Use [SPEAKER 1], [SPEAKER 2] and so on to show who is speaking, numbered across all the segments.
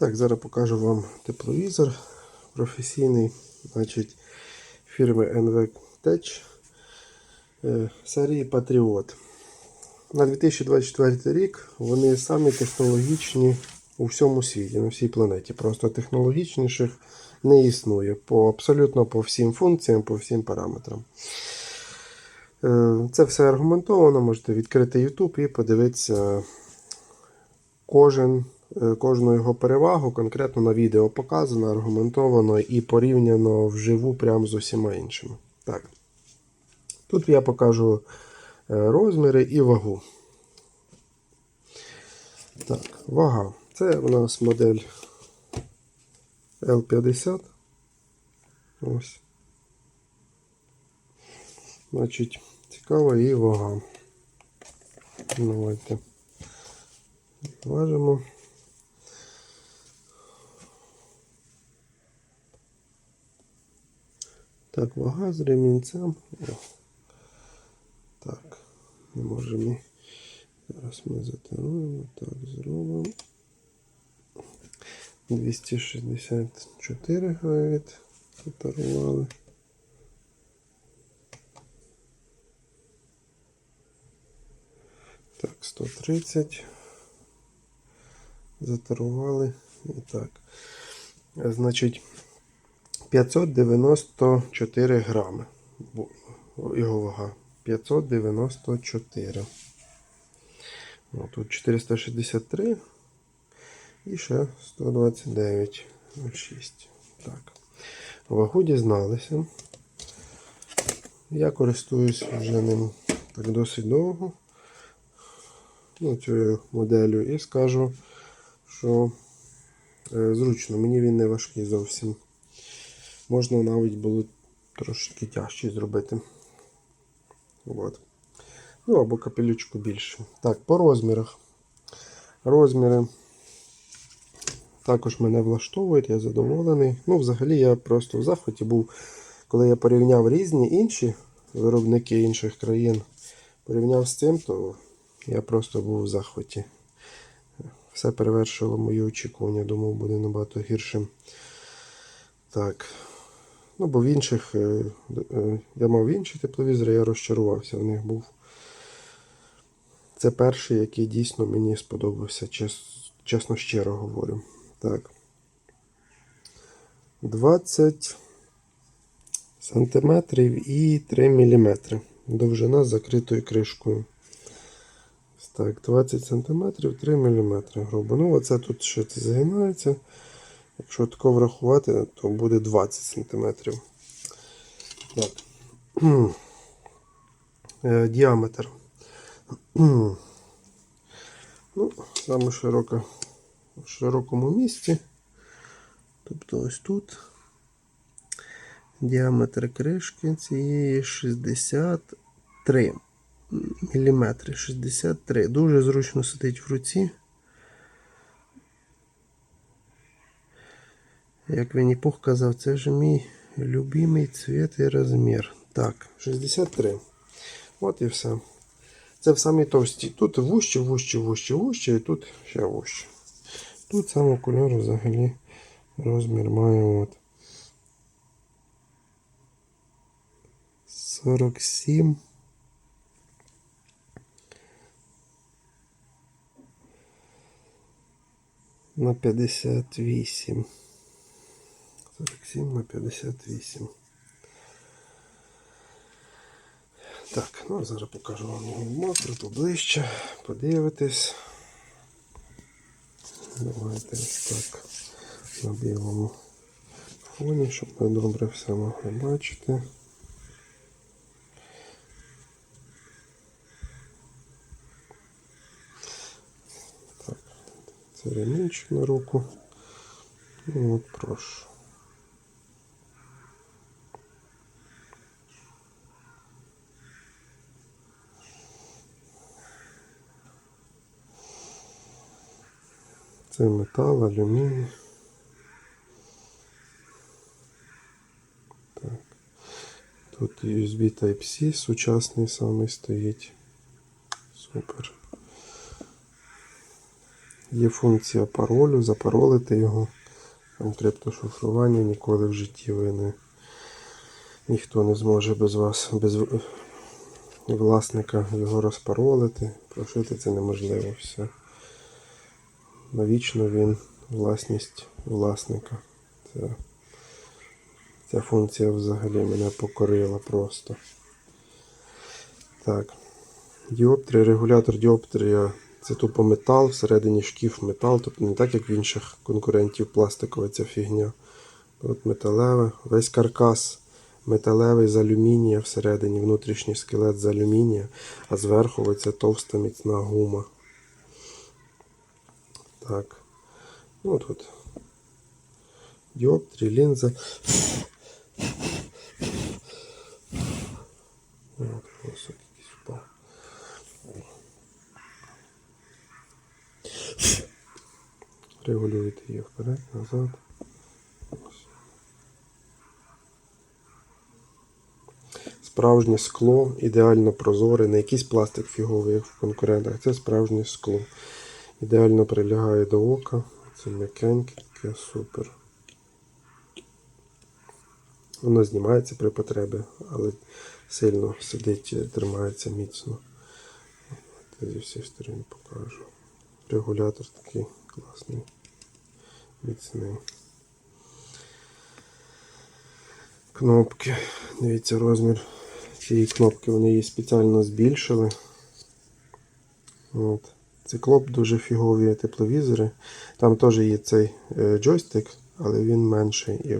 [SPEAKER 1] Так, зараз покажу вам тепловізор професійний, значить, фірми NV Tech е, серії Patriot. На 2024 рік вони самі технологічні у всьому світі, на всій планеті. Просто технологічніших не існує по абсолютно по всім функціям, по всім параметрам. Е, Це все аргументовано, можете відкрити YouTube і подивитися кожен, кожну його перевагу конкретно на відео показано, аргументовано і порівняно вживу прямо з усіма іншими. Так. Тут я покажу е, розміри і вагу. Так, вага. Це у нас модель L50. Ось. Значить, цікава її вага. Давайте. Важимо. Так, вага з ремінцем. О. Так, не можемо. Зараз ми затаруємо. Так, зробимо. 264 говорить. Затарували. Так, 130. Затарували. І так. Значить, 594 грами. Його вага. 594. О, тут 463. І ще 129,06. Так. Вагу дізналися. Я користуюсь вже ним так досить довго. Ну, цією моделлю і скажу, що е, зручно, мені він не важкий зовсім. Можна навіть було трошки тяжче зробити. От. Ну або капелючку більше. Так, по розмірах. Розміри також мене влаштовують, я задоволений. Ну, взагалі, я просто в захваті був, коли я порівняв різні інші виробники інших країн. Порівняв з цим, то я просто був в захваті. Все перевершило мої очікування, думав, буде набагато гіршим. Так. Ну, бо в інших, е, е, я мав інші тепловізори, я розчарувався в них був. Це перший, який дійсно мені сподобався, чес- чесно щиро говорю. Так. 20 сантиметрів і 3 міліметри. Довжина з закритою кришкою. Так, 20 сантиметрів, 3 міліметри грубо. Ну, оце тут ще це згинається. Якщо тако врахувати, то буде 20 сантиметрів. Так. Е, Діаметр. Ну, саме широка в широкому місці. Тобто ось тут. Діаметр кришки цієї 63 міліметри. 63. Дуже зручно сидить в руці. Як Вінні Пух казав, це вже мій любимий цвіт і розмір. Так, 63. От і все. Це в самій товсті. Тут вужче, вужче, вужче, вужче, і тут ще вужче. Тут саме кольор взагалі розмір має от 47. На 58. 47 на 58. Так, ну а зараз покажу вам його мокро поближче. Подивитись. Давайте ось так на білому фоні, щоб ви добре все могли бачити. Так, це ремінчик на руку. Ну от прошу. Це метал, алюміній. Так. Тут USB Type-C сучасний самий стоїть. Супер. Є функція паролю, запаролити його. Там криптошифрування ніколи в житті ви не ніхто не зможе без вас, без власника його розпаролити. Прошити це неможливо все. Навічно він власність власника. Це, ця функція взагалі мене покорила просто. Так. Діоптрія, регулятор діоптрія це тупо метал, всередині шкіф метал, тобто не так, як в інших конкурентів пластикова ця фігня. Тут металеве, весь каркас металевий з алюмінія всередині, внутрішній скелет з алюмінія, а зверху оця товста міцна гума. Так. Ну тут. Діоптрі, лінза. Регулюєте її вперед, назад. Справжнє скло, ідеально прозоре, не якийсь пластик фіговий, як в конкурентах. Це справжнє скло. Ідеально прилягає до ока. Це м'якеньке, таке супер. Воно знімається при потребі, але сильно сидить, тримається міцно. Зі всіх сторон покажу. Регулятор такий класний, міцний. Кнопки. Дивіться розмір цієї кнопки. Вони її спеціально збільшили. От. Циклоп дуже фігові тепловізори. Там теж є цей е, джойстик, але він менший. І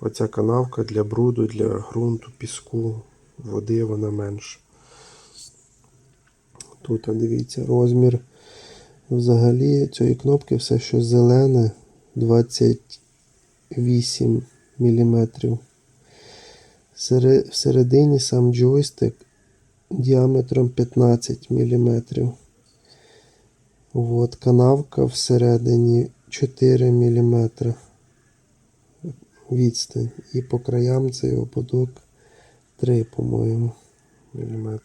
[SPEAKER 1] оця канавка для бруду, для ґрунту, піску, води вона менша. Тут дивіться розмір. Взагалі цієї кнопки все, що зелене, 28 мм. Всередині сам джойстик діаметром 15 мм. От, канавка всередині 4 мм відстань. І по краям цей ободок 3, по-моєму, мм.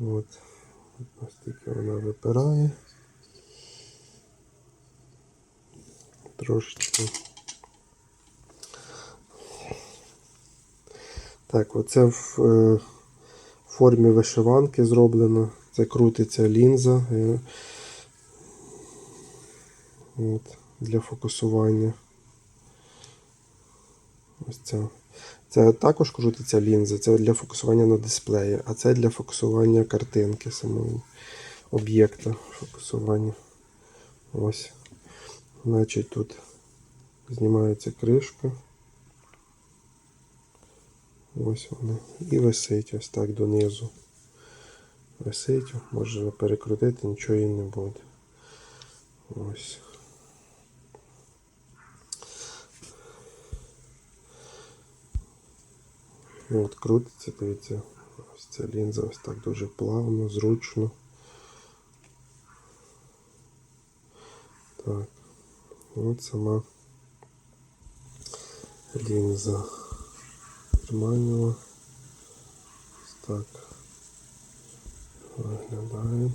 [SPEAKER 1] От. Ось таки вона випирає. Трошечки. Так, оце в е, формі вишиванки зроблено. Це крутиться лінза. е, От, для фокусування. Ось ця. Це також крутиться лінза, це для фокусування на дисплеї, а це для фокусування картинки самої об'єкта фокусування. Ось. Значить, тут знімається кришка. Ось вона. І висить ось так донизу. Висить, можна перекрутити, нічого їй не буде. Ось. От крутиться, дивіться, ось ця лінза ось так дуже плавно, зручно. Так, от сама лінза Триманова. Ось так виглядає.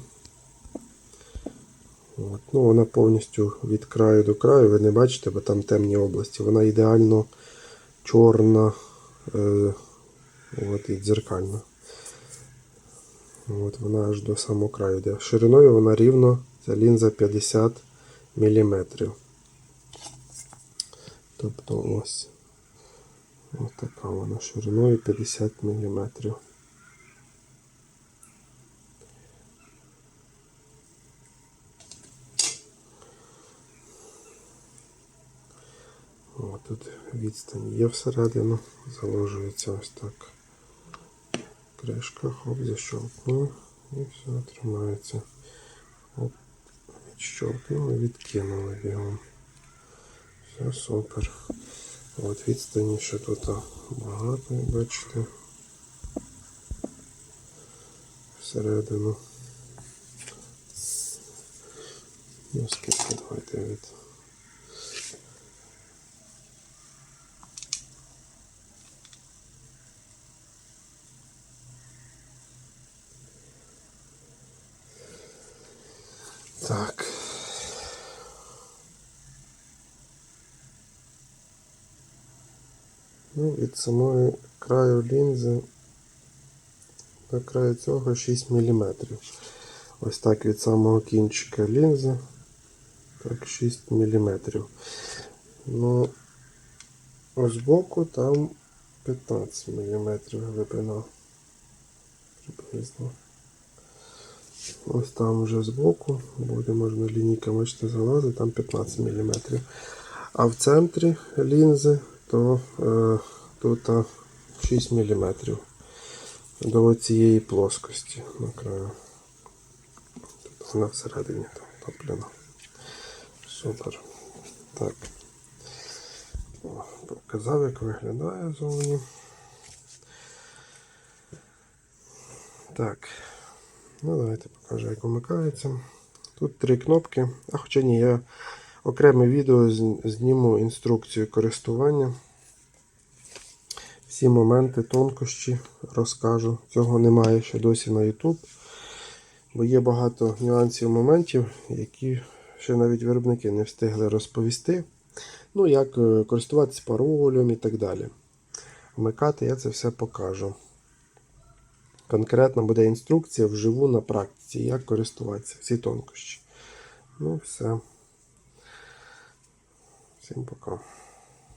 [SPEAKER 1] От. Ну, вона повністю від краю до краю, ви не бачите, бо там темні області. Вона ідеально чорна. Е, От і дзеркальна. От вона аж до самого краю йде. Шириною вона рівно, ця лінза 50 мм. Тобто ось. Ось така вона шириною 50 мм. О, тут відстань є всередину, заложується ось так. Кришка, хоп, защелкнув і все тримається. Оп, відщолкнули, відкинули бігом. Все супер. От відстані ще тут багато, бачите. Всередину. Ну скільки давайте від. Так. Ну, від самої краю лінзи до краю цього 6 мм. Ось так від самого кінчика лінзи. Так, 6 мм. Ну, ось збоку там 15 мм глибина. Приблизно. Ось там вже збоку, буде можна лінійка бачите, залазить, там 15 мм. А в центрі лінзи то е, тут 6 мм до цієї плоскості на краю. Тут вона всередині топлена. Супер. Так. О, Показав, як виглядає зовні. Так. Ну, давайте покажу, як вмикається. Тут три кнопки. А хоча ні, я окреме відео зніму інструкцію користування. Всі моменти, тонкощі розкажу. Цього немає ще досі на YouTube. Бо є багато нюансів моментів, які ще навіть виробники не встигли розповісти. Ну, як е, користуватися паролем і так далі. Вмикати я це все покажу. Конкретно буде інструкція вживу на практиці, як користуватися, всі тонкощі. Ну, все. Всім пока.